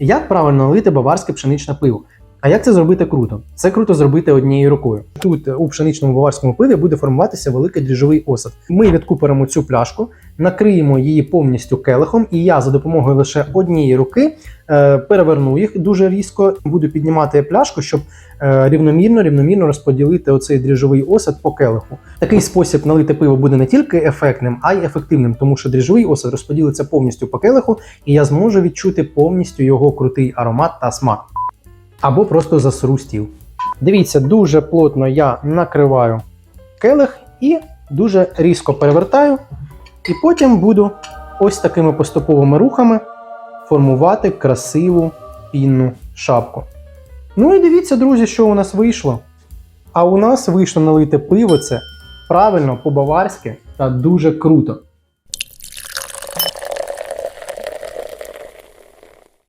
Як правильно налити баварське пшеничне пиво? А як це зробити круто? Це круто зробити однією рукою. Тут е, у пшеничному баварському пиві буде формуватися великий дріжджовий осад. Ми відкупимо цю пляшку, накриємо її повністю келихом, і я за допомогою лише однієї руки е, переверну їх дуже різко. Буду піднімати пляшку, щоб е, рівномірно рівномірно розподілити оцей дріжджовий осад по келиху. Такий спосіб налити пиво буде не тільки ефектним, а й ефективним, тому що дріжджовий осад розподілиться повністю по келиху, і я зможу відчути повністю його крутий аромат та смак. Або просто засру стіл. Дивіться, дуже плотно я накриваю келих і дуже різко перевертаю. І потім буду ось такими поступовими рухами формувати красиву пінну шапку. Ну і дивіться, друзі, що у нас вийшло. А у нас вийшло налити пиво це правильно по-баварськи та дуже круто.